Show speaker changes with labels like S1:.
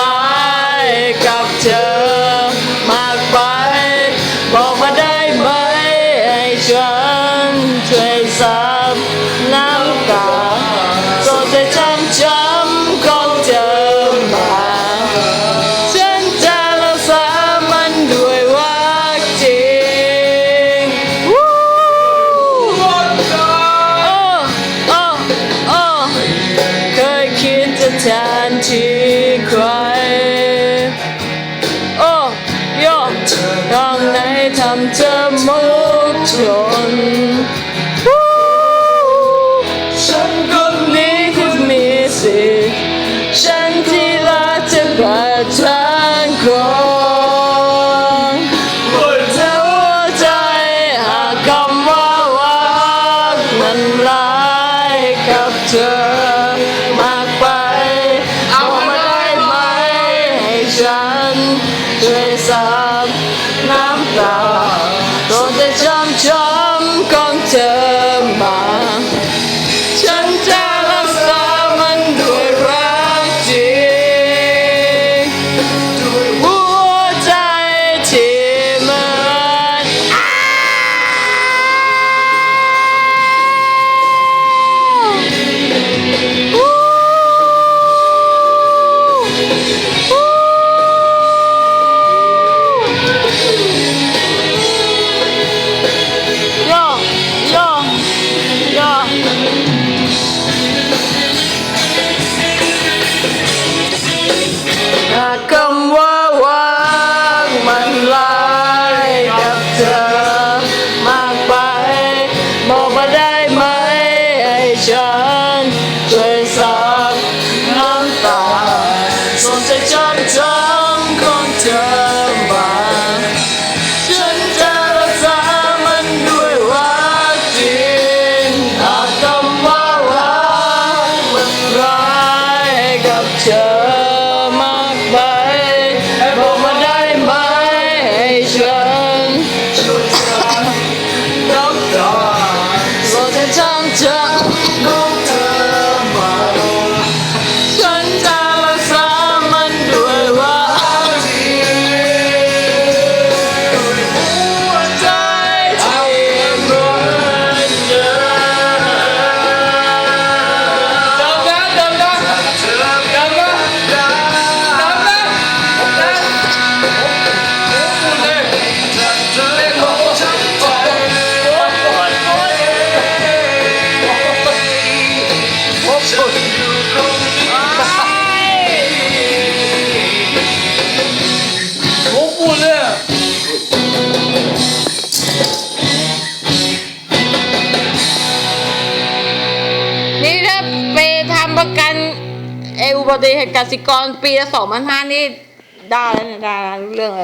S1: ลายกับเธอมากไป บอกมาได้ไหมให้ฉันช่วยซับน้ำตาโปรดจะจำจำของเธอมา ฉันจะรักษามันด้วยรักจริงวู้โอ้โอ้โอ้เคยคิดจะแทนที่ กชนฉันคนนี้ที่มีสิทธิ์ฉันที่รักจะประทานคนเธอหัวใจหากคำว่ารักนั้นร้ายกับเธอมากไป เอามาได้ไหมให้ฉันช่วยซับน้ำตา จะจา
S2: ไปทำประกันเอออุบัติเหตุกสิกรปีละสองพันห้านี่ได้แล้วเนี่ยได้แล้วรู้เรื่องเลย